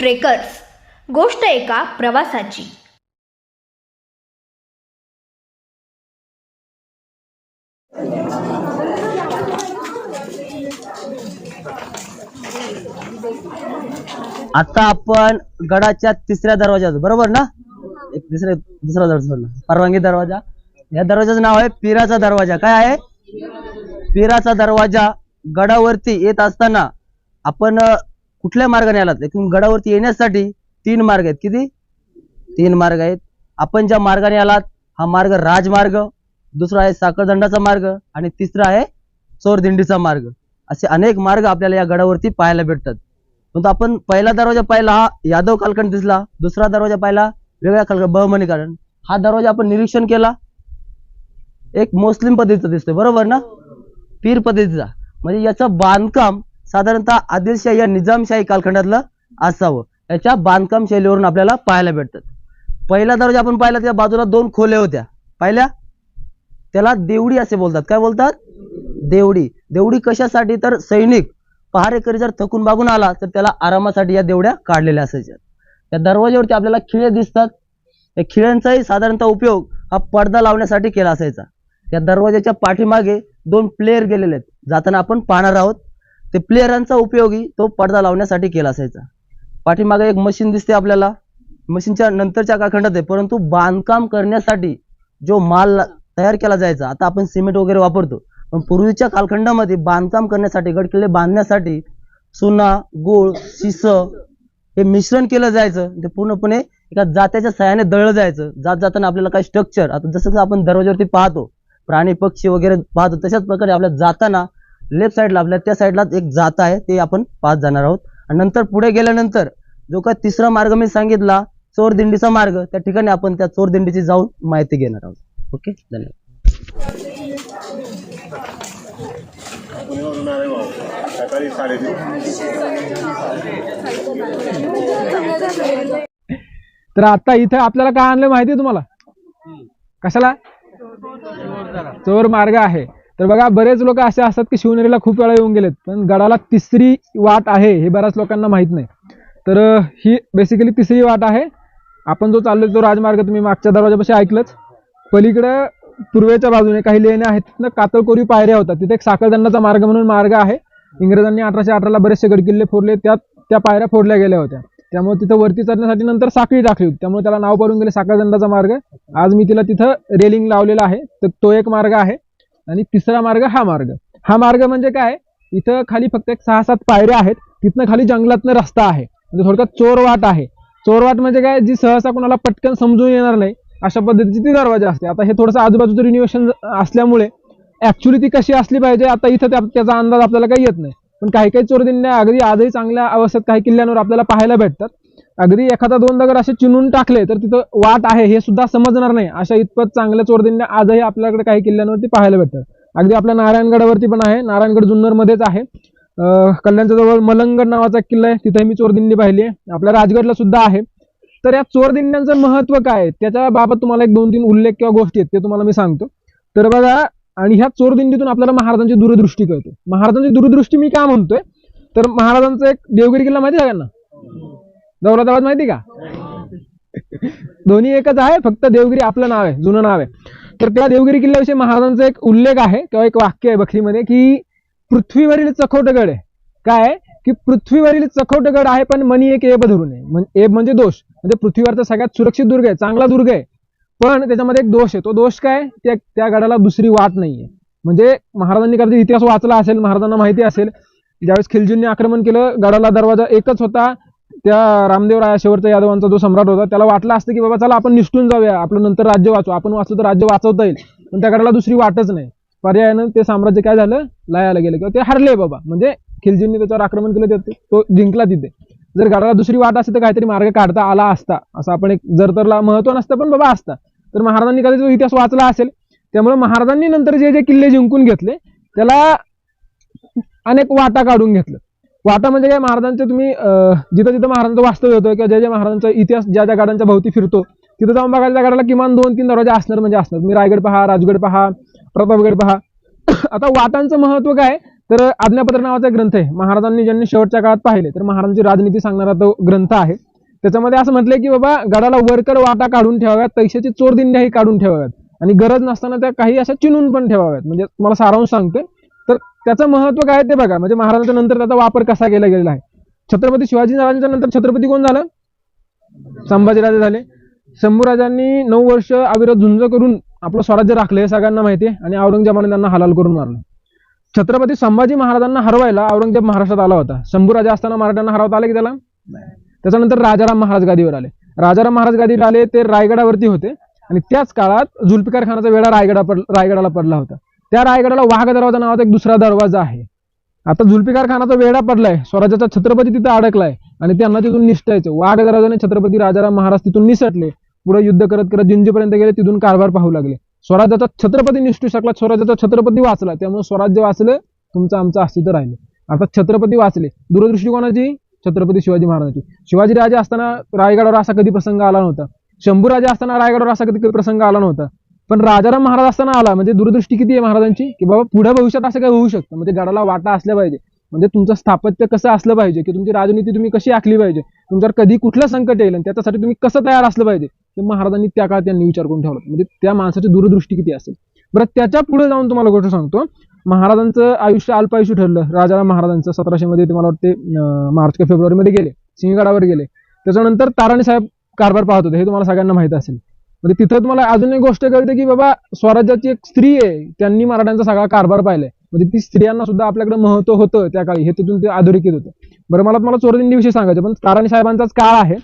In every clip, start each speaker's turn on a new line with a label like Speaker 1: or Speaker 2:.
Speaker 1: Trekkers. गोष्ट एका प्रवासाची.
Speaker 2: आता आपण गडाच्या तिसऱ्या दरवाजात बरोबर ना? एक तिसऱ्या दुसरा दरवाजा परवानगी दरवाजा. या दरवाजाचं नाव आहे पिराचा दरवाजा. काय आहे? पिराचा दरवाजा गडावरती येत असताना आपण कुठल्या मार्गाने आलात? एकूण गडावरती येण्यासाठी तीन मार्ग आहेत. किती? तीन मार्ग आहेत. आपण ज्या मार्गाने आलात हा मार्ग राजमार्ग दुसरा आहे साखरदंडाचा मार्ग आणि तिसरा आहे चोरदिंडीचा मार्ग. असे अनेक मार्ग आपल्याला या गडावरती पाहायला भेटतात. परंतु आपण पहिला दरवाजा पाहिला हा यादव कालखंड दिसला. दुसरा दरवाजा पाहिला वेगळ्या कालखंड बहमनी हा दरवाजा आपण निरीक्षण केला. एक मुस्लिम पद्धतीचा दिसतोय. बरोबर ना? पीर पद्धतीचा. म्हणजे याचं बांधकाम साधारणतः आदिलशाही या निजामशाही कालखंडातलं असावं. याच्या बांधकाम शैलीवरून आपल्याला पाहायला भेटतात पहिला दरवाजा आपण पाहिला त्या बाजूला दोन खोल्या होत्या. पाहिल्या? त्याला देवडी असे बोलतात. काय बोलतात? देवडी. देवडी कशासाठी? तर सैनिक पहारेकरी जर थकून बागून आला तर त्याला आरामासाठी या देवड्या काढलेल्या असायच्या. त्या दरवाज्यावरती आपल्याला खिळे दिसतात. या खिळ्यांचाही साधारणतः उपयोग हा पडदा लावण्यासाठी केला असायचा. त्या दरवाजाच्या पाठीमागे दोन प्लेयर गेलेले आहेत. जाताना आपण पाहणार आहोत. ते प्लेयरांचा उपयोगी तो पडदा लावण्यासाठी केला असायचा. पाठीमागे एक मशीन दिसते आपल्याला. मशीनच्या नंतरच्या काळखंडात आहे परंतु बांधकाम करण्यासाठी जो माल तयार केला जायचा आता आपण सिमेंट वगैरे वापरतो पण पूर्वीच्या कालखंडामध्ये बांधकाम करण्यासाठी गडकिल्ले बांधण्यासाठी चुना गुळ शिस हे मिश्रण केलं जायचं. ते पूर्णपणे एका जात्याच्या सहाय्याने दळलं जायचं. जात जाताना आपल्याला काही स्ट्रक्चर आता जसं आपण दरवाजावरती पाहतो प्राणी पक्षी वगैरे पाहतो तशाच प्रकारे आपल्या जाताना लेफ्ट साईडला आपल्या त्या साईडला एक जात आहे ते आपण पाहत जाणार आहोत. आणि नंतर पुढे गेल्यानंतर जो काय तिसरा मार्ग मी सांगितला चोरदिंडीचा मार्ग त्या ठिकाणी आपण त्या चोरदिंडीची जाऊन माहिती घेणार आहोत. ओके? धन्यवाद.
Speaker 3: तर आता इथे आपल्याला काय आणलं माहिती आहे तुम्हाला? कशाला? चोर मार्ग आहे. तर बघा बरेच लोक असे असतात की शिवनेरीला खूप वेळा येऊन गेलेत पण गडाला तिसरी वाट आहे हे बऱ्याच लोकांना माहीत नाही. तर ही बेसिकली तिसरी वाट आहे. आपण जो चाललो तो राजमार्ग तुम्ही मागच्या दरवाजापाशी ऐकलंच. पलीकडं पूर्वेच्या बाजूने काही लेण्या आहेत तिथनं कातळकोरी पायऱ्या होतात. तिथे एक साखरदंडाचा मार्ग म्हणून मार्ग आहे. इंग्रजांनी अठराशे अठराला बरेचसे गडकिल्ले फोडले त्यात त्या पायऱ्या फोडल्या गेल्या होत्या. त्यामुळे तिथं वरती चढण्यासाठी नंतर साखळी टाकली होती. त्यामुळे त्याला नाव पडून गेले साखरदंडाचा मार्ग. आज मी तिला तिथं रेलिंग लावलेला आहे. तर तो एक मार्ग आहे. आणि तिसरा मार्ग हा मार्ग. हा मार्ग म्हणजे काय? इथं खाली फक्त एक सहा सात पायऱ्या आहेत. तिथनं खाली जंगलातनं रस्ता आहे. म्हणजे थोडक्यात चोरवाट आहे. चोरवाट म्हणजे काय? जी सहसा कोणाला पटकन समजून येणार नाही अशा पद्धतीची ती दरवाजा असते. आता हे थोडंसं आजूबाजूचं रिन्युएशन असल्यामुळे ऍक्च्युली ती कशी असली पाहिजे? आता इथं त्याचा अंदाज आपल्याला काही येत नाही. पण काही काही चोरदिंड्या अगदी आजही चांगल्या अवस्थेत काही किल्ल्यांवर आपल्याला पाहायला भेटतात. अगदी एखादा दोन दगड असे चिनून टाकले तर तिथं वाट आहे हे सुद्धा समजणार नाही. अशा इतपत चांगल्या चोरदिंड्या आजही आपल्याकडे काही किल्ल्यांवरती पाहायला भेटतात. अगदी आपल्या नारायणगडावरती पण आहे नारायणगड जुन्नर मध्येच आहे कल्याणच्या जवळ मलंगड नावाचा किल्ला आहे तिथे मी चोरदिंडी पाहिली आहे. आपल्या राजगडला सुद्धा आहे. तर या चोरदिंड्यांचं महत्त्व काय आहे? त्याच्या बाबत तुम्हाला एक दोन तीन उल्लेख किंवा गोष्टी आहेत ते तुम्हाला मी सांगतो. तर बघा आणि ह्या चोरदिंडीतून आपल्याला महाराजांची दूरदृष्टी कळते. महाराजांची दूरदृष्टी मी काय म्हणतोय? तर महाराजांचा एक देवगिरी किल्ला माहिती आहे सगळ्यांना दौलताबाद माहिती का? दोन्ही एकच आहे फक्त देवगिरी आपलं नाव आहे जुनं नाव आहे. तर त्या देवगिरी किल्ल्याविषयी महाराजांचा एक उल्लेख आहे किंवा एक वाक्य आहे बखरीमध्ये की पृथ्वीवरील चखोटगड आहे. काय की पृथ्वीवरील चखोटगड आहे पण मनी एक एब धरून आहे. एब म्हणजे दोष. म्हणजे पृथ्वीवरचा सगळ्यात सुरक्षित दुर्ग आहे चांगला दुर्ग आहे. पण त्याच्यामध्ये एक दोष आहे. तो दोष काय त्या त्या गडाला दुसरी वाट नाहीये. म्हणजे महाराजांनी कदाचित इतिहास वाचला असेल महाराजांना माहिती असेल. ज्यावेळेस खिलजींनी आक्रमण केलं गडाला दरवाजा एकच होता. त्या रामदेव राया शेवटचा यादवांचा जो सम्राट होता त्याला वाटलं असतं की बाबा चला आपण निष्ठून जाऊया. आपलं नंतर राज्य वाचू. आपण वाचलं तर राज्य वाचवता येईल. पण त्या गडाला दुसरी वाटच नाही. पर्यायानं ते साम्राज्य काय झालं? लयाला गेलं. किंवा ते हरले बाबा. म्हणजे खिलजींनी त्याच्यावर आक्रमण केलं ते तो जिंकला तिथे. जर गडाला दुसरी वाट असते तर काहीतरी मार्ग काढता आला असता. असं आपण एक जर तरला महत्त्व नसतं पण बाबा असता. तर महाराजांनी कधी जो इतिहास वाचला असेल? त्यामुळे महाराजांनी नंतर जे जे किल्ले जिंकून घेतले त्याला अनेक वाटा काढून घेतलं. वाटा म्हणजे काय महाराजांचे तुम्ही जिथं जिथं महाराजांचं वास्तव्य होतं किंवा ज्या ज्या महाराजांचा इतिहास ज्या ज्या गाड्यांच्या भोवती फिरतो तिथं जाऊन बघायला त्या गाड्याला किमान दोन तीन दरवाजे असणार म्हणजे असणार. तुम्ही रायगड पहा राजगड पहा प्रतापगड पहा. आता वाटांचं महत्त्व काय? तर आज्ञापत्र नावाचा ग्रंथ आहे. महाराजांनी ज्यांनी शेवटच्या काळात पाहिले तर महाराजांची राजनीती सांगणारा तो ग्रंथ आहे. त्याच्यामध्ये असं म्हटलंय की बाबा गडाला वरकर वाटा काढून ठेवाव्यात पैशाची चोरदिंड्याही काढून ठेवाव्यात. आणि गरज नसताना त्या काही अशा चिनून पण ठेवाव्यात. म्हणजे तुम्हाला सारांश सांगतोय त्याचं महत्त्व काय ते बघा. म्हणजे महाराजांच्या नंतर त्याचा वापर कसा केला गेलेला आहे. छत्रपती शिवाजी महाराजांच्या नंतर छत्रपती कोण झालं? संभाजीराजे झाले. शंभूराजांनी नऊ वर्ष अविरत झुंज करून आपलं स्वराज्य राखलं हे सगळ्यांना माहिती आहे. आणि औरंगजेबाने त्यांना हलाल करून मारलं. छत्रपती संभाजी महाराजांना हरवायला औरंगजेब महाराष्ट्रात आला होता. शंभूराजा असताना मराठ्यांना हरवता आले की त्याला? त्याच्यानंतर राजाराम महाराज गादीवर आले. राजाराम महाराज गादीवर आले ते रायगडावरती होते. आणि त्याच काळात जुल्फिकार खानाचा वेळा रायगडा पड रायगडाला पडला होता. त्या रायगडाला वाघ दरवाजा नावाचा एक दुसरा दरवाजा आहे. आता जुल्फिकार खानाचा वेढा पडलाय. स्वराज्याचा छत्रपती तिथे अडकलाय. आणि त्यांना तिथून निसटायचं वाघ दरवाजाने छत्रपती राजाराम महाराज तिथून निसटले. पुढे युद्ध करत करत जिंजीपर्यंत गेले तिथून कारभार पाहू लागले. स्वराज्याचा छत्रपती निष्ठू शकला स्वराज्याचा छत्रपती वाचला. त्यामुळे स्वराज्य वाचलं तुमचं आमचं अस्तित्व राहिलं. आता छत्रपती वाचले. दूरदृष्टी कोणाची छत्रपती शिवाजी महाराजांची. शिवाजी राजे असताना रायगडावर असा कधी प्रसंग आला नव्हता. शंभू राजे असताना रायगडावर असा कधी प्रसंग आला नव्हता. पण राजाराम महाराज असताना आला म्हणजे दूरदृष्टी किती आहे महाराजांची? की बाबा पुढे भविष्यात असं काय होऊ शकतं. म्हणजे गडाला वाटा असल्या पाहिजे. म्हणजे तुमचं स्थापत्य कसं असलं पाहिजे? की तुमची राजनीती तुम्ही कशी आखली पाहिजे? तुमच्यावर कधी कुठलं संकट येईल? आणि त्याच्यासाठी तुम्ही कसं तयार असलं पाहिजे? ते महाराजांनी त्या काळात त्यांनी विचार करून ठेवला. म्हणजे त्या माणसाची दूरदृष्टी किती असेल? बरं त्याच्या पुढे जाऊन तुम्हाला गोष्ट सांगतो. महाराजांचं आयुष्य अल्पायुष्य ठरलं. राजाराम महाराजांचं सतराशे मध्ये तुम्हाला वाटते मार्च का फेब्रुवारी मध्ये गेले. सिंहगडावर गेले. त्याच्यानंतर ताराणी साहेब कारभार पाहत होते. हे तुम्हाला सगळ्यांना माहिती असेल. म्हणजे तिथं तुम्हाला अजून एक गोष्ट कळते की बाबा स्वराज्याची एक स्त्री आहे त्यांनी मराठ्यांचा सगळा कारभार पाहिलाय. म्हणजे ती स्त्रियांना सुद्धा आपल्याकडे महत्त्व होतं त्या काळी हे तिथून ते अधोरेखित होतं. बरं मला तुम्हाला चोरदिंडीविषयी सांगायचं पण कारण साहेबांचाच काळ आहे.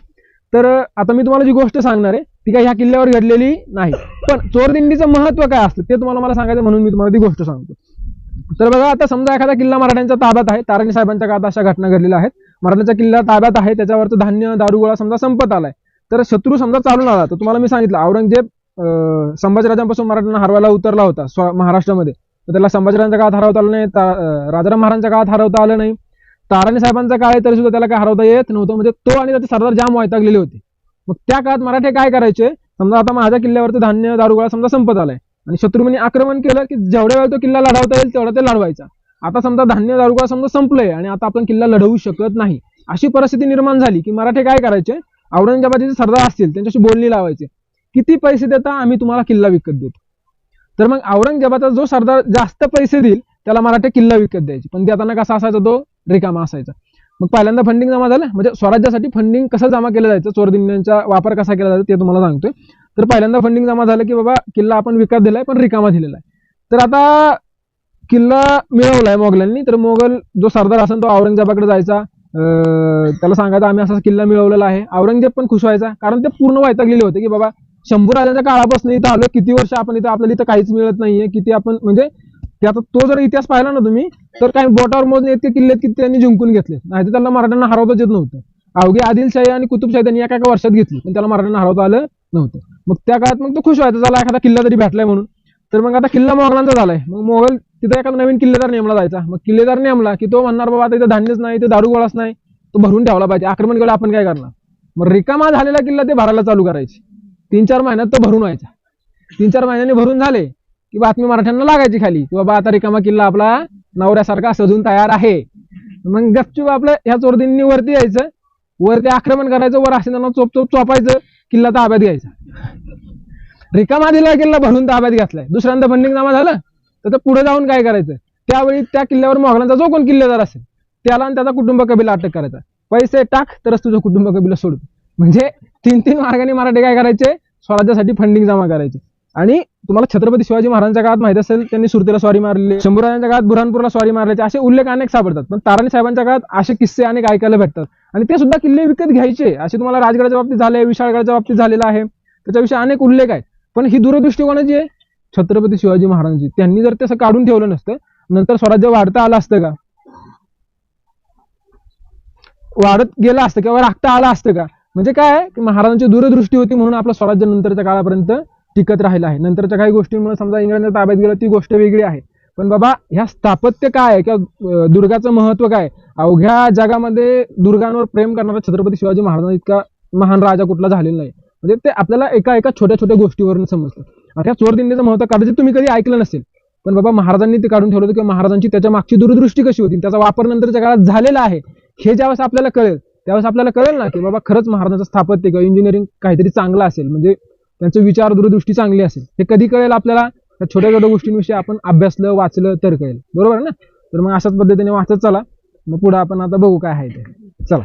Speaker 3: तर आता मी तुम्हाला जी गोष्ट सांगणार आहे ती काय ह्या किल्ल्यावर घडलेली नाही. पण चोरदिंडीचं महत्त्व काय असतं ते तुम्हाला मला सांगायचं म्हणून मी तुम्हाला ती गोष्ट सांगतो. तर बघा आता समजा एखादा किल्ला मराठ्यांच्या ताब्यात आहे तारणी साहेबांच्या काळात अशा घटना घडलेल्या आहेत. मराठ्यांच्या किल्ला ताब्यात आहे त्याच्यावरचं धान्य दारुगोळा समजा संपत आलाय. तर शत्रू समजा चालून आला तर तुम्हाला मी सांगितलं औरंगजेब संभाजीराजांपासून मराठ्यांना हरवायला उतरला होता महाराष्ट्रामध्ये. तर त्याला संभाजीराजांच्या काळात हरवता आलं नाही राजाराम महाराजांच्या काळात हरवता आलं नाही. ताराणी साहेबांचा काळ आहे तरी सुद्धा त्याला काय हरवता येत नव्हतं. म्हणजे तो आणि त्याचे सरदार जाम वैतागलेले होते. मग त्या काळात मराठे काय करायचे? समजा आता माझ्या किल्ल्यावरती धान्य दारुगोळा समजा संपत आलाय. आणि शत्रुमनी आक्रमण केलं की जेवढ्या वेळ तो किल्ला लढवता येईल तेवढा ते लढवायचा. आता समजा धान्य दारुगोळा समजा संपलंय आणि आता आपण किल्ला लढवू शकत नाही. अशी परिस्थिती निर्माण झाली की मराठे काय करायचे? औरंगजेबाचे जे सरदार असतील त्यांच्याशी बोलणी लावायचे. किती पैसे देता आम्ही तुम्हाला किल्ला विकत देतो. तर मग औरंगजेबाचा जो सरदार जास्त पैसे देईल त्याला मराठे किल्ला विकत द्यायचे. पण देताना कसा असायचा तो? रिकामा असायचा. मग पहिल्यांदा फंडिंग जमा झालं. म्हणजे स्वराज्यासाठी फंडिंग कसं जमा केलं जायचं? चोरदिंड्यांचा वापर कसा केला जायचा ते तुम्हाला सांगतोय. तर पहिल्यांदा फंडिंग जमा झालं की बाबा किल्ला आपण विकत दिलाय पण रिकामा दिलेला आहे. तर आता किल्ला मिळवलाय मोगलांनी. तर मोगल जो सरदार असेल तो औरंगजेबाकडे जायचा. त्याला सांगायचं आम्ही असा किल्ला मिळवलेला आहे. औरंगजेब पण खुश व्हायचा कारण ते पूर्ण वैतागलेले होते की बाबा शंभू राजांच्या काळापासून इथं आलो किती वर्ष आपण इथं आपल्याला इथं काहीच मिळत नाहीये किती आपण म्हणजे त्याचा तो जर इतिहास पाहिला ना तुम्ही तर काही बोटावर मोजणे इतके किल्ले किती त्यांनी जिंकून घेतले नाही तर त्याला मराठ्यांना हरवताच येत नव्हतं. अवघे आदिलशाही आणि कुतुबशाही त्यांनी एका एका वर्षात घेतली पण त्याला मराठ्यांना हरवता आलं नव्हतं. मग त्या काळात मग तो खुश व्हायचा झाला एखादा किल्ला तरी भेटलाय म्हणून. तर मग आता किल्ला मोगलांचा झालाय. मग मोगल तिथं एखादा नवीन किल्लेदार नेमला जायचा. मग किल्लेदार नेमला की तो म्हणणार बाबा आता इथं धान्यच नाही इथं दारू गोळाच नाही तो भरून ठेवला पाहिजे. आक्रमण केलं आपण काय करणार? मग रिकामा झालेला किल्ला ते भरायला चालू करायचे. तीन चार महिन्यात तो भरून व्हायचा. तीन चार महिन्याने भरून झाले की बातमी मराठ्यांना लागायची खाली. की बाबा आता रिकामा किल्ला आपला नवऱ्यासारखा सजून तयार आहे. मग गपचूप आपलं ह्या चोरदिंनी वरती यायचं. वरती आक्रमण करायचं वर असे चोप चोप चोपायचं किल्ला ताब्यात घ्यायचा. रिकामा दिला किल्ला भरून ताब्यात घेतलाय. दुसऱ्यांदा फंडिंग जमा झालं? तर पुढे जाऊन काय करायचं? त्यावेळी त्या किल्ल्यावर मोगलांचा जो कोण किल्लेदार असेल त्याला आणि त्याचा कुटुंब कबीला अटक करायचा. पैसे टाक तरच तुझं कुटुंब कबीला सोडतो म्हणजे तीन तीन मार्गाने मराठी काय करायचे? स्वराज्यासाठी फंडिंग जमा करायचे. आणि तुम्हाला छत्रपती शिवाजी महाराजांच्या काळात माहीत असेल त्यांनी सुरतेला स्वारी मारली शंभूराजांच्या काळात बुरहानपूरला स्वारी मारल्याचे असे उल्लेख अनेक सापडतात. पण ताराणी साहेबांच्या काळात असे किस्से अनेक ऐकायला भेटतात. आणि ते सुद्धा किल्ले विकत घ्यायचे. असे तुम्हाला राजगडाच्या बाबतीत झाले विशाळगडाच्या बाबतीत झालेलं आहे. त्याच्याविषयी अनेक उल्लेख आहेत. पण ही दूरदृष्टिकोनाची आहे छत्रपती शिवाजी महाराजांची. त्यांनी जर तसं काढून ठेवलं नसतं नंतर स्वराज्य वाढता आलं असतं का? वाढत गेलं असतं किंवा राखता आलं असतं का? म्हणजे काय की महाराजांची दूरदृष्टी होती म्हणून आपलं स्वराज्य नंतरच्या काळापर्यंत टिकत राहिलं आहे. नंतरच्या काही गोष्टींमुळे समजा इंग्रजांच्या ताब्यात गेलं ती गोष्ट वेगळी आहे. पण बाबा ह्या स्थापत्य काय आहे? किंवा दुर्गाचं महत्त्व काय अवघ्या जगामध्ये दुर्गांवर प्रेम करणारा छत्रपती शिवाजी महाराजांचा इतका महान राजा कुठला झालेला नाही. म्हणजे ते आपल्याला एका एका छोट्या छोट्या गोष्टीवरून समजतं आता चोर दिंडीचं महत्त्व कदाचित तुम्ही कधी ऐकलं नसेल. पण बाबा महाराजांनी ते काढून ठेवलं होतं किंवा महाराजांची त्याच्या मागची दूरदृष्टी कशी होती त्याचा वापर नंतरच्या काळात झालेला आहे हे ज्यावेळेस आपल्याला कळेल त्यावेळेस आपल्याला कळेल ना की बाबा खरंच महाराजांचं स्थापत्य किंवा इंजिनिअरिंग काहीतरी चांगलं असेल म्हणजे त्यांचं विचार दूरदृष्टी चांगली असेल हे कधी कळेल आपल्याला? त्या छोट्या छोट्या गोष्टींविषयी आपण अभ्यासलं वाचलं तर कळेल. बरोबर ना? तर मग अशाच पद्धतीने वाचत चला. मग पुढे आपण आता बघू काय आहे ते. चला.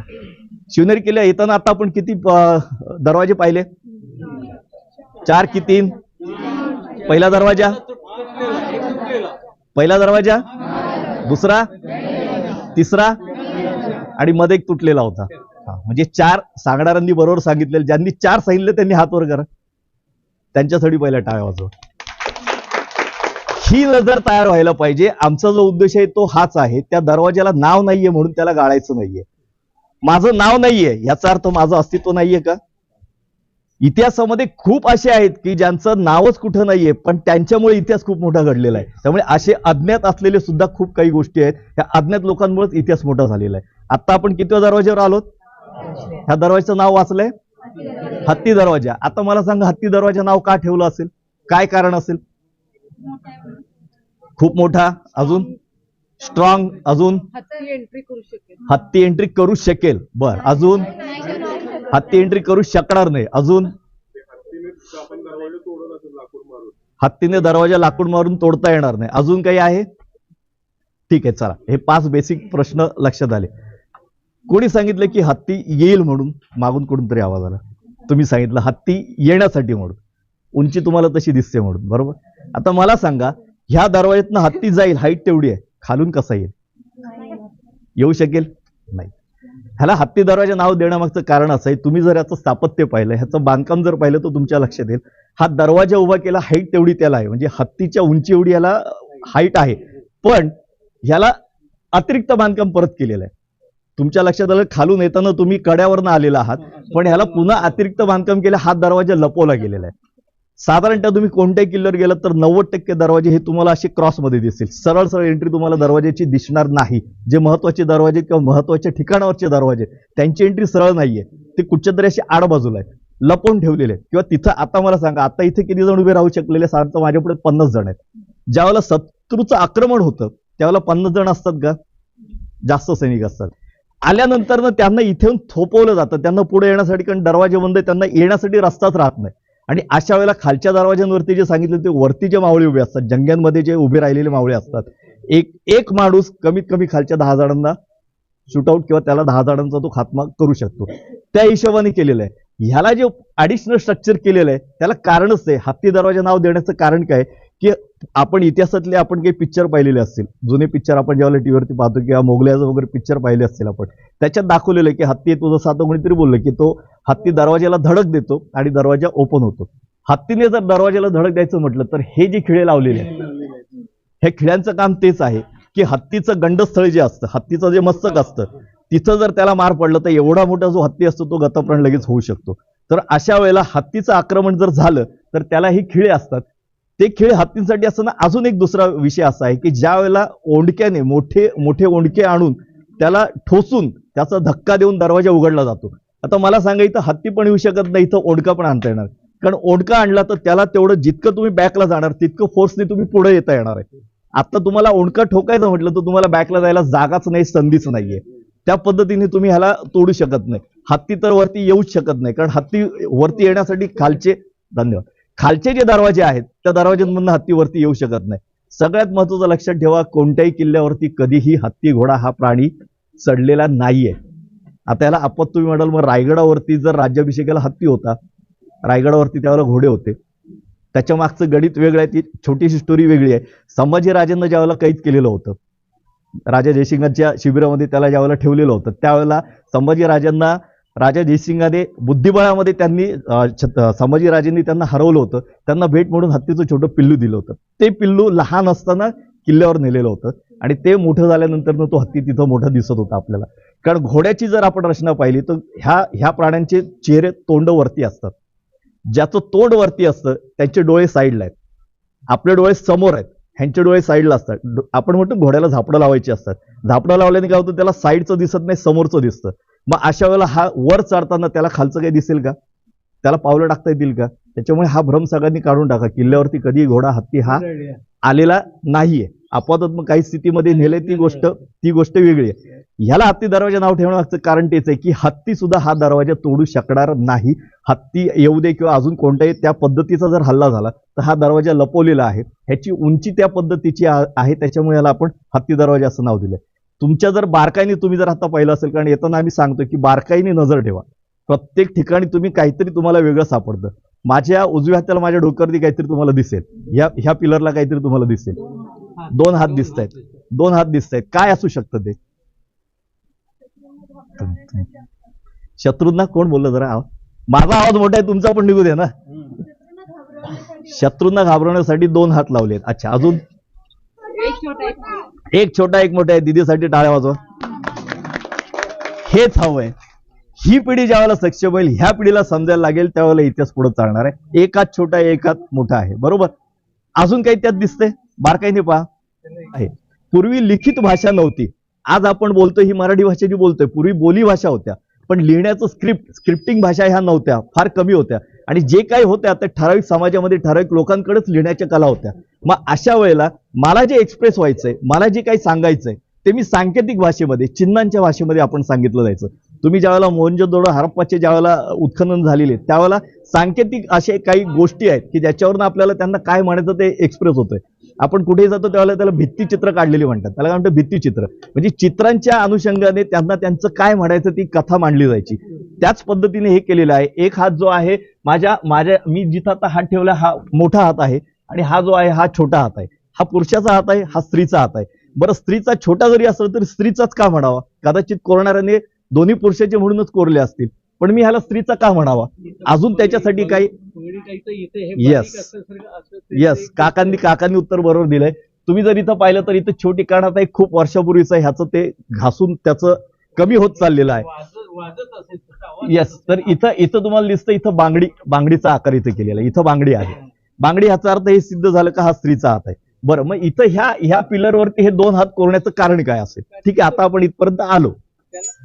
Speaker 4: शिवनेरी किल्ला येताना आता आपण किती दरवाजे पाहिले? चार की तीन? पहिला दरवाजा? पहिला दरवाजा? दुसरा? तिसरा? आणि मध्ये एक तुटलेला होता. म्हणजे चार सांगणाऱ्यांनी बरोबर सांगितलेलं ज्यांनी चार सांगितले त्यांनी हात वर करा. त्यांच्यासाठी पहिला टाळ्या वाजव. ही नजर तयार व्हायला पाहिजे. आमचा जो उद्देश आहे तो हाच आहे. त्या दरवाजाला नाव नाहीये म्हणून त्याला गाळायचं नाहीये. माझं नाव नाहीये याचा अर्थ माझं अस्तित्व नाहीये का? इतिहासामध्ये खूप असे आहेत की ज्यांचं नावच कुठं नाहीये पण त्यांच्यामुळे इतिहास खूप मोठा घडलेला आहे. त्यामुळे असे अज्ञात असलेले सुद्धा खूप काही गोष्टी आहेत. त्या अज्ञात लोकांमुळेच इतिहास मोठा झालेला आहे. आता आपण कितव्या दरवाज्यावर आलोत? ह्या दरवाजाचं नाव वाचलंय? हत्ती दरवाजा. आता मला सांगा हत्ती दरवाजा नाव का ठेवलं असेल? काय कारण असेल? खूप मोठा अजून? स्ट्रॉंग अजून?
Speaker 5: हत्ती एंट्री करू शकेल.
Speaker 4: हत्ती एंट्री करू शकेल. बर अजून? हत्ती एंट्री करू शकणार नाही. अजून हत्तीने दरवाजा लाकूड मारून तोडता येणार नाही. अजून काही आहे? ठीक आहे चला. हे पाच बेसिक प्रश्न लक्षात आले. कोणी सांगितलं की हत्ती येईल म्हणून? मागून कुठून तरी आवाज आला. तुम्ही सांगितलं हत्ती येण्यासाठी म्हणून. उंची तुम्हाला तशी दिसते म्हणून. बरोबर? आता मला सांगा ह्या दरवाज्यातनं हत्ती जाईल हाईट तेवढी आहे. खालून कसा येईल? येऊ शकेल? नाही. ह्याला हत्ती दरवाजा नाव देण्यामागचं कारण असं आहे. तुम्ही जर याचं स्थापत्य पाहिलं ह्याचं बांधकाम जर पाहिलं तर तुमच्या लक्षात येईल. हा दरवाजा उभा केला हाईट तेवढी त्याला आहे. म्हणजे हत्तीच्या उंची एवढी याला uh, हाईट आहे. पण ह्याला अतिरिक्त बांधकाम परत केलेलं आहे. तुमच्या लक्षात आलं खालून येताना तुम्ही कड्यावरनं आलेला आहात. पण ह्याला पुन्हा अतिरिक्त बांधकाम केलं हा दरवाजा लपवला गेलेला आहे. साधारणतः तुम्ही कोणत्याही किल्ल्यावर गेलात तर नव्वद टक्के दरवाजे हे तुम्हाला असे क्रॉसमध्ये दिसतील सरळ सरळ एंट्री तुम्हाला दरवाजाची दिसणार नाही. जे महत्त्वाचे दरवाजे किंवा महत्त्वाच्या ठिकाणावरचे दरवाजे त्यांची एंट्री सरळ नाहीये. ते कुठच्या तरी अशी आडबाजूला आहे लपवून ठेवलेले आहेत. किंवा तिथं आता मला सांगा आता इथे किती जण उभे राहू शकलेले साधारणतः माझ्यापुढे पन्नास जण आहेत. ज्यावेळेला शत्रूचं आक्रमण होतं त्यावेळेला पन्नास जण असतात का? जास्त सैनिक असतात. आल्यानंतर ना त्यांना इथे येऊन थोपवलं जातं. त्यांना पुढे येण्यासाठी कारण दरवाजे बंद आहे, त्यांना येण्यासाठी रस्ताच राहत नाही. आणि अशा वेळेला खालच्या दरवाज्यांवरती जे सांगितलं ते वरती जे मावळे उभे असतात जंग्यांमध्ये जे उभे राहिलेले मावळे असतात एक एक माणूस कमीत कमी खालच्या दहा जणांना शूटआउट किंवा त्याला दहा जणांचा तो खात्मा करू शकतो. त्या हिशोबाने केलेलं आहे. ह्याला जे ऍडिशनल स्ट्रक्चर केलेलं आहे त्याला कारणच आहे. हत्ती दरवाजा नाव देण्याचं कारण काय? की आपण इतिहासातले आपण काही पिक्चर पाहिलेले असतील. जुने पिक्चर आपण ज्यावेळेला टीव्हीवरती पाहतो किंवा मोगल्याचं वगैरे पिक्चर पाहिले असतील आपण. त्याच्यात दाखवलेलं आहे की हत्ती तो जसं आता कोणीतरी बोललं की तो हत्ती दरवाजाला धडक देतो आणि दरवाजा ओपन होतो. हत्तीने जर दरवाजाला धडक द्यायचं म्हटलं तर हे जे खिळे लावलेले आहेत हे खिळ्यांचं काम तेच आहे की हत्तीचं गंडस्थळ जे असतं हत्तीचं जे मस्तक असतं तिथं जर त्याला मार पडलं तर एवढा मोठा जो हत्ती असतो तो गतप्राण लगेच होऊ शकतो. तर अशा वेळेला हत्तीचं आक्रमण जर झालं तर त्याला ही खिळे असतात. ते खेळ हत्तींसाठी असताना अजून एक दुसरा विषय असा आहे की ज्या वेळेला ओंडक्याने मोठे मोठे ओंडके आणून त्याला ठोसून त्याचा धक्का देऊन दरवाजा उघडला जातो. आता मला सांगा इथं हत्ती पण येऊ शकत नाही इथं ओंडका पण आणता येणार. कारण ओंडका आणला तर त्याला तेवढं जितकं तुम्ही बॅकला जाणार तितकं फोर्सने तुम्ही पुढे येता येणार आहे. आता तुम्हाला ओंडका ठोकायचं म्हटलं तर तुम्हाला बॅकला जायला जागाच नाही संधीच नाहीये. त्या पद्धतीने तुम्ही ह्याला तोडू शकत नाही. हत्ती तर वरती येऊच शकत नाही कारण हत्ती वरती येण्यासाठी खालचे धन्यवाद. खालचे जे दरवाजे आहेत त्या दरवाज्यांमधून हत्ती वरती येऊ शकत नाही. सगळ्यात महत्वाचं लक्षात ठेवा कोणत्याही किल्ल्यावरती कधीही हत्ती घोडा हा प्राणी चढलेला नाहीये. आता याला आपण तुम्ही म्हणाल मग रायगडावरती जर राज्याभिषेकाला हत्ती होता रायगडावरती त्यावेळेला घोडे होते. त्याच्या मागचं गणित वेगळं आहे ती छोटीशी स्टोरी वेगळी आहे. संभाजी राजांना ज्यावेळेला कैद केलेलं होतं राजा जयसिंगांच्या शिबिरामध्ये त्याला ज्यावेळेला ठेवलेलं होतं त्यावेळेला संभाजी राजांना राजा जयसिंगाने बुद्धिबळामध्ये त्यांनी संभाजीराजेंनी छत- संभाजी त्यांना हरवलं होतं. त्यांना भेट म्हणून हत्तीचं छोटं पिल्लू दिलं होतं. ते पिल्लू लहान असताना किल्ल्यावर नेलेलं होतं. आणि ते मोठं झाल्यानंतर तो हत्ती तिथं मोठा दिसत होता आपल्याला. कारण घोड्याची जर आपण रचना पाहिली तर ह्या ह्या प्राण्यांचे चेहरे तोंड वरती असतात. ज्याचं तोंड वरती असतं त्यांचे डोळे साईडला आहेत. आपले डोळे समोर आहेत. ह्यांचे डोळे साईडला असतात. आपण म्हणतो घोड्याला झापडं लावायची असतात. झापडं लावल्याने काय होतं? त्याला साईडचं दिसत नाही समोरचं दिसतं. मग अशा वेळेला हा वर चढताना त्याला खालचं काही दिसेल का? त्याला पावलं टाकता येतील का? त्याच्यामुळे हा भ्रम सगळ्यांनी काढून टाका. किल्ल्यावरती कधी घोडा हत्ती हा आलेला नाहीये. अपवादात्मक काही स्थितीमध्ये नेले ती गोष्ट ती गोष्ट वेगळी आहे. ह्याला हत्ती दरवाजा नाव ठेवण्याचं कारण तेच आहे की हत्ती सुद्धा हा दरवाजा तोडू शकणार नाही. हत्ती येऊ दे किंवा अजून कोणत्याही त्या पद्धतीचा जर हल्ला झाला तर हा दरवाजा लपवलेला आहे. ह्याची उंची त्या पद्धतीची आहे. त्याच्यामुळे याला आपण हत्ती दरवाजा असं नाव दिलंय. तुमच्या जर बारकाईने तुम्ही जर आता पाहिलं असेल कारण येताना आम्ही सांगतो की बारकाईने नजर ठेवा. प्रत्येक ठिकाणी तुम्ही काहीतरी तुम्हाला वेगळं सापडतं. माझ्या उजव्या हाताला माझ्या डोक्यावरती काहीतरी तुम्हाला दिसेल. ह्या ह्या पिलरला काहीतरी तुम्हाला दिसेल. दोन हात दिसत आहेत दोन हात दिसत आहेत काय असू शकतं ते? शत्रूंना कोण बोललं जरा? आव- माझा आवाज मोठा आहे तुमचा पण निघू दे ना. शत्रूंना घाबरवण्यासाठी दोन हात लावलेत. अच्छा अजून? एक छोटा एक मोठा आहे दिदीसाठी टाळ्या वाजवा. हेच हवंय. ही पिढी ज्यावेळेला सक्षम होईल ह्या पिढीला समजायला लागेल त्यावेळेला इतिहास पुढे चालणार आहे. एकाच छोटा आहे एकात मोठा आहे. बरोबर? अजून काही त्यात दिसतंय? बारकाईने पहा. आहे. पूर्वी लिखित भाषा नव्हती. आज आपण बोलतोय ही मराठी भाषा जी बोलतोय. पूर्वी बोली भाषा होत्या. पण लिहिण्याचं स्क्रिप्ट स्क्रिप्टिंग भाषा ह्या नव्हत्या. फार कमी होत्या. आणि जे काही होत्या त्या ठराविक समाजामध्ये ठराविक लोकांकडेच लिहिण्याच्या कला होत्या. मग अशा वेळेला मला जे एक्सप्रेस व्हायचंय मला जे काही सांगायचंय ते मी सांकेतिक भाषेमध्ये चिन्हांच्या भाषेमध्ये आपण सांगितलं जायचं. तुम्ही ज्यावेळेला मोहनजोदडो हरप्पाचे ज्यावेळेला उत्खनन झालेले आहेत, त्यावेळेला सांकेतिक असे काही गोष्टी आहेत की ज्याच्यावरनं आपल्याला त्यांना काय म्हणायचं ते एक्सप्रेस होतंय. आपण कुठेही जातो त्यावेळेला त्याला भित्तीचित्र काढलेली म्हणतात. त्याला काय म्हणतात? भित्तीचित्र म्हणजे चित्रांच्या अनुषंगाने त्यांना त्यांचं काय म्हणायचं ती कथा मांडली जायची. त्याच पद्धतीने हे केलेलं आहे. एक हात जो आहे माझ्या माझ्या मी जिथं आता हात ठेवला हा मोठा हात आहे आणि हा जो आहे हा छोटा हात आहे. हा पुरुषाचा हात आहे हा स्त्रीचा हात आहे. बरं स्त्रीचा छोटा जरी असला तरी स्त्रीचाच का म्हणावा? कदाचित कोरणाऱ्याने दोन्ही पुरुषाचे म्हणूनच कोरले असतील. पण मी ह्याला स्त्रीचा का म्हणावा? अजून त्याच्यासाठी काही येस येस काकांनी काकांनी उत्तर बरोबर दिलंय. तुम्ही जर इथं पाहिलं तर इथं छोटी काढात आहे खूप वर्षापूर्वीचं ह्याचं ते घासून त्याचं कमी होत चाललेलं आहे. येस तर इथं इथं तुम्हाला दिसतं इथं बांगडी बांगडीचा आकार इथं केलेला आहे. इथं बांगडी आहे. बांगडी ह्याचा अर्थ हे सिद्ध झालं का हा स्त्रीचा हात आहे. बरं मग इथं ह्या ह्या पिलरवरती हे दोन हात कोरण्याचं कारण काय असेल? ठीक आहे आता आपण इथपर्यंत आलो.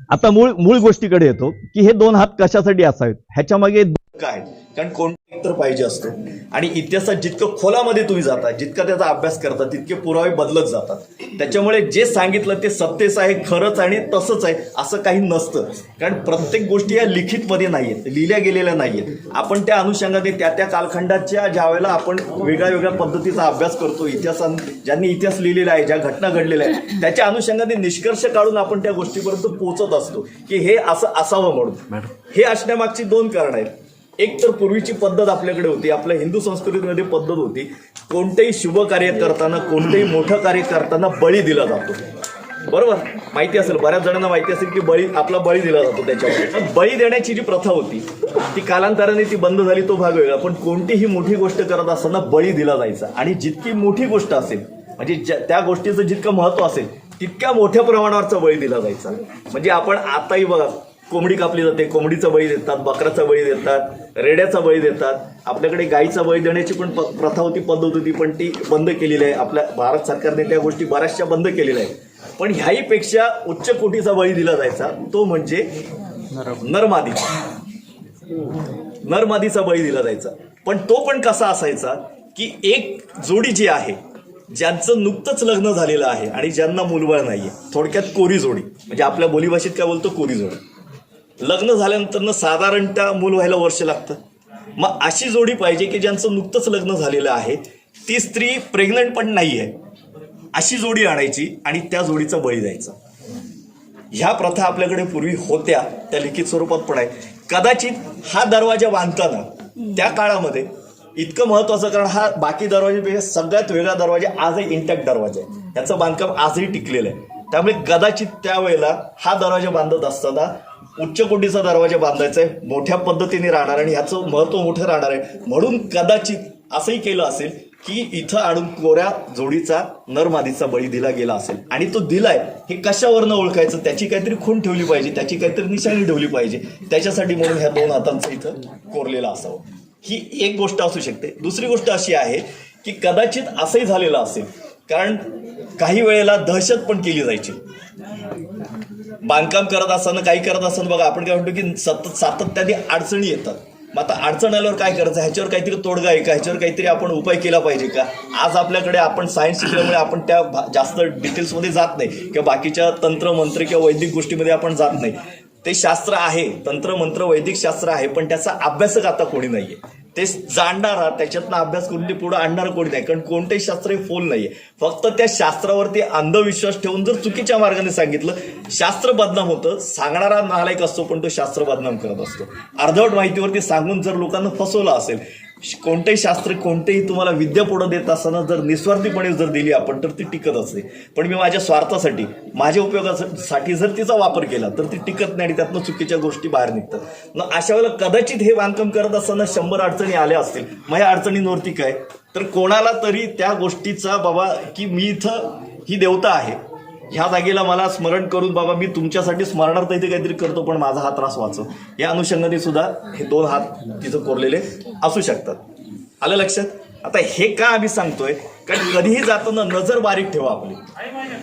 Speaker 4: आता मूळ मूळ गोष्टीकडे येतो की हे दोन हात कशासाठी असावेत? ह्याच्या मागे
Speaker 5: काय? कारण कोणतं तर पाहिजे असतो. आणि इतिहासात जितकं खोलामध्ये तुम्ही जाता जितका त्याचा अभ्यास करता तितके पुरावे बदलत जातात. त्याच्यामुळे जे सांगितलं ते सत्तेच आहे खरंच आणि तसंच आहे असं काही नसतं. कारण प्रत्येक गोष्टी या लिखितमध्ये नाहीयेत लिहिल्या गेलेल्या नाहीयेत. आपण त्या अनुषंगाने त्या त्या कालखंडाच्या ज्या वेळेला आपण वेगळ्या वेगळ्या पद्धतीचा अभ्यास करतो इतिहासां ज्यांनी इतिहास लिहिलेला आहे ज्या घटना घडलेल्या आहेत त्याच्या अनुषंगाने निष्कर्ष काढून आपण त्या गोष्टीपर्यंत पोहोचत असतो की हे असं असावं म्हणून. हे असण्यामागची दोन कारण आहेत. एक तर पूर्वीची पद्धत आपल्याकडे होती आपल्या हिंदू संस्कृतीमध्ये पद्धत होती कोणतेही शुभ कार्य करताना कोणतेही मोठं कार्य करताना बळी दिला जातो. बरोबर? माहिती असेल बऱ्याच जणांना माहिती असेल की बळी आपला बळी दिला जातो त्याच्यावर. बळी देण्याची जी प्रथा होती ती कालांतराने ती बंद झाली तो भाग वेगळा. पण कोणतीही मोठी गोष्ट करत असताना बळी दिला जायचा. आणि जितकी मोठी गोष्ट असेल म्हणजे ज्या- त्या गोष्टीचं जितकं महत्त्व असेल तितक्या मोठ्या प्रमाणावरचा बळी दिला जायचा. म्हणजे आपण आताही बघा कोंबडी कापली जाते कोंबडीचा बळी देतात बकराचा बळी देतात रेड्याचा बळी देतात. आपल्याकडे गाईचा बळी देण्याची पण प- प्रथा होती पद्धत होती पण ती बंद केलेली आहे. आपल्या भारत सरकारने त्या गोष्टी बऱ्याचशा बंद केलेल्या आहेत. पण ह्याही पेक्षा उच्च कोटीचा बळी दिला जायचा तो म्हणजे नरमादी. नरमादीचा बळी दिला जायचा. पण तो पण कसा असायचा की एक जोडी जी आहे ज्यांचं नुकतंच लग्न झालेलं आहे आणि ज्यांना मुलबळ नाहीये थोडक्यात कोरी जोडी. म्हणजे आपल्या बोलीभाषेत काय बोलतो? कोरी जोडी. लग्न झाल्यानंतरनं साधारणतः मूल व्हायला वर्ष लागतं. मग अशी जोडी पाहिजे की ज्यांचं नुकतंच लग्न झालेलं आहे ती स्त्री प्रेग्नंट पण नाही आहे अशी जोडी आणायची आणि त्या जोडीचा बळी द्यायचा. ह्या प्रथा आपल्याकडे पूर्वी होत्या त्या लिखित स्वरूपात पण आहे. कदाचित हा दरवाजा बांधताना त्या काळामध्ये इतकं महत्वाचं कारण हा बाकी दरवाजापेक्षा सगळ्यात वेगळा दरवाजा आजही इंटॅक्ट दरवाजा आहे. याचं बांधकाम आजही टिकलेलं आहे. त्यामुळे कदाचित त्यावेळेला हा दरवाजा बांधत असताना उच्च कोटीचा दरवाजा बांधायचा आहे मोठ्या पद्धतीने राहणार आणि ह्याचं महत्त्व मोठं राहणार आहे. म्हणून कदाचित असंही केलं असेल की इथं आणून कोऱ्या जोडीचा नरमादीचा बळी दिला गेला असेल. आणि तो दिलाय हे कशावरनं ओळखायचं? त्याची काहीतरी खूण ठेवली पाहिजे त्याची काहीतरी निशाणी ठेवली पाहिजे. त्याच्यासाठी म्हणून ह्या दोन हातांचं इथं कोरलेलं असावं. ही एक गोष्ट असू शकते. दुसरी गोष्ट अशी आहे की कदाचित असंही झालेलं असेल. कारण काही वेळेला दहशत पण केली जायची. बांधकाम करत असताना काही करत असताना बघा आपण काय म्हणतो की सतत सातत्याने अडचणी येतात.
Speaker 4: मग आता अडचण आल्यावर काय करायचं? ह्याच्यावर काहीतरी तोडगा आहे का? ह्याच्यावर काहीतरी आपण उपाय केला पाहिजे का? आज आपल्याकडे आपण सायन्स शिकल्यामुळे आपण त्या भा- जास्त डिटेल्समध्ये जात नाही किंवा बाकीच्या तंत्र मंत्र किंवा वैदिक गोष्टीमध्ये आपण जात नाही. ते शास्त्र आहे तंत्र मंत्र वैदिक शास्त्र आहे पण त्याचा अभ्यासक आता कोणी नाही आहे ते जाणणारा त्याच्यातनं अभ्यास करून ते पुढे आणणार कोणी नाही. कारण कोणतेही शास्त्र हे फोल नाहीये. फक्त त्या शास्त्रावरती अंधविश्वास ठेवून जर चुकीच्या मार्गाने सांगितलं शास्त्र बदनाम होतं सांगणारा नालायक असतो पण तो शास्त्र बदनाम करत असतो. अर्धवट माहितीवरती सांगून जर लोकांना फसवलं असेल कोणतेही शास्त्र कोणतेही तुम्हाला विद्या पुढं देत असताना जर निस्वार्थीपणे जर दिली आपण तर ती टिकत असते पण मी माझ्या स्वार्थासाठी माझ्या उपयोगासाठी जर तिचा वापर केला तर ती टिकत नाही आणि त्यातनं चुकीच्या गोष्टी बाहेर निघतात. मग अशा वेळेला कदाचित हे बांधकाम करत असताना शंभर अडचणी आल्या असतील. मग या अडचणींवरती काय? तर कोणाला तरी त्या गोष्टीचा बाबा की मी इथं ही देवता आहे. ह्या जागेला मला स्मरण करून बाबा मी तुमच्यासाठी स्मरणार्थ इथे काहीतरी करतो पण माझा हा त्रास वाचो या अनुषंगाने सुद्धा हे दोन हात तिथं कोरलेले असू शकतात. आलं लक्षात? आता हे का आम्ही सांगतोय? कारण कधीही जाताना नजर बारीक ठेवा आपली.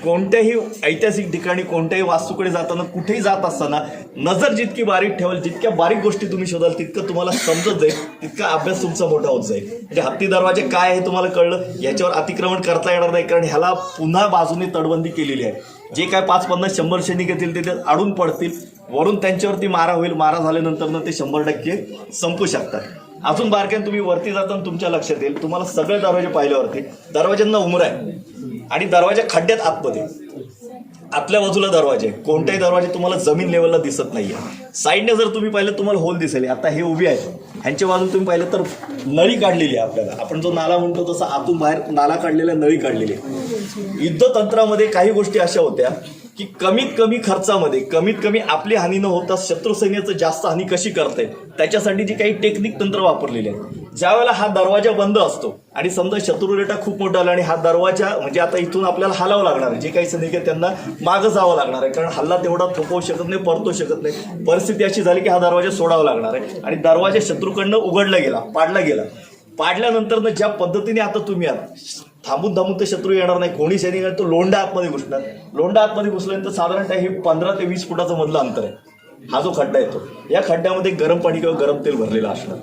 Speaker 4: कोणत्याही ऐतिहासिक ठिकाणी कोणत्याही वास्तूकडे जाताना कुठेही जात असताना नजर जितकी बारीक ठेवाल जितक्या बारीक गोष्टी तुम्ही शोधाल तितकं तुम्हाला समजत जाईल तितका अभ्यास तुमचा मोठा होत जाईल. म्हणजे हत्ती दरवाजे काय आहे तुम्हाला कळलं? याच्यावर अतिक्रमण करता येणार नाही कारण ह्याला पुन्हा बाजूने तडबंदी केलेली आहे. जे काय पाच पन्नास शंभर सैनिक येतील ते अडून पडतील. वरून त्यांच्यावरती मारा होईल. मारा झाल्यानंतर ते शंभर टक्के संपू शकतात. अजून बारक्यान तुम्ही वरती जाताना तुमच्या लक्षात येईल. तुम्हाला सगळे दरवाजे पाहिल्यावरती दरवाज्यांना उमर आहे. आणि दरवाजा खड्ड्यात आतमध्ये. आतल्या बाजूला दरवाजे आहे. कोणताही दरवाजे तुम्हाला जमीन लेवलला दिसत नाहीये. साईडने जर तुम्ही पाहिलं तुम्हाला होल दिसेल. आता हे उभे आहेत. ह्यांच्या बाजून तुम्ही पाहिलं तर नळी काढलेली आहे आपल्याला. आपण जो नाला म्हणतो तसा आतून बाहेर नाला काढलेल्या नळी काढलेली आहे युद्धतंत्रामध्ये काही गोष्टी अशा होत्या की कमीत कमी खर्चामध्ये कमीत कमी आपली हानी न होता शत्रू सैन्याचं जास्त हानी कशी करता येईल त्याच्यासाठी जी काही टेक्निक तंत्र वापरलेली आहेत ज्यावेळेला हा दरवाजा बंद असतो आणि समजा शत्रुरेटा खूप मोठा आला आणि हा दरवाजा म्हणजे आता इथून आपल्याला हलावं लागणार आहे. जे काही सैनिक आहे त्यांना मागं जावं लागणार आहे. कारण हल्ला तेवढा थोपवू शकत नाही परतू शकत नाही. परिस्थिती अशी झाली की हा दरवाजा सोडावा लागणार आहे. आणि दरवाजा शत्रूकडनं उघडला गेला पाडला गेला. पाडल्यानंतर ज्या पद्धतीने आता तुम्ही आहात थांबून थांबून ते शत्रू येणार नाही. कोणी सैनिक तो लोंडा आतमध्ये घुसणार. लोंडा आतमध्ये घुसल्यानंतर साधारणतः हे पंधरा ते वीस फुटाचं मधलं अंतर आहे. हा जो खड्डा येतो या खड्ड्यामध्ये गरम पाणी किंवा गरम तेल भरलेलं असणार.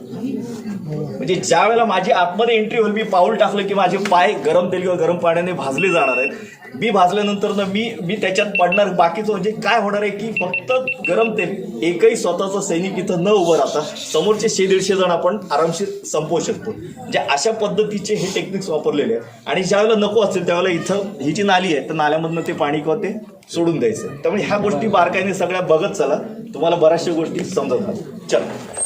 Speaker 4: म्हणजे ज्या वेळेला माझी आतमध्ये एंट्री होईल मी पाऊल टाकलं की माझे पाय गरम तेल किंवा गरम पाण्याने भाजले जाणार आहेत. मी भाजल्यानंतर ना मी मी त्याच्यात पडणार. बाकीचं म्हणजे काय होणार आहे की फक्त गरम तेल एकही स्वतःचा सैनिक इथं न उभं राहता समोरचे शे दीडशे जण आपण आरामशीर संपवू शकतो. म्हणजे अशा पद्धतीचे हे टेक्निक्स वापरलेले आहेत. आणि ज्यावेळेला नको असेल त्यावेळेला इथं ही जी नाली आहे तर नाल्यामधनं ते पाणी किंवा ते सोडून द्यायचं. त्यामुळे ह्या गोष्टी बारकाईने सगळ्या बघत चला. तुम्हाला बऱ्याचशा गोष्टी समजत चला.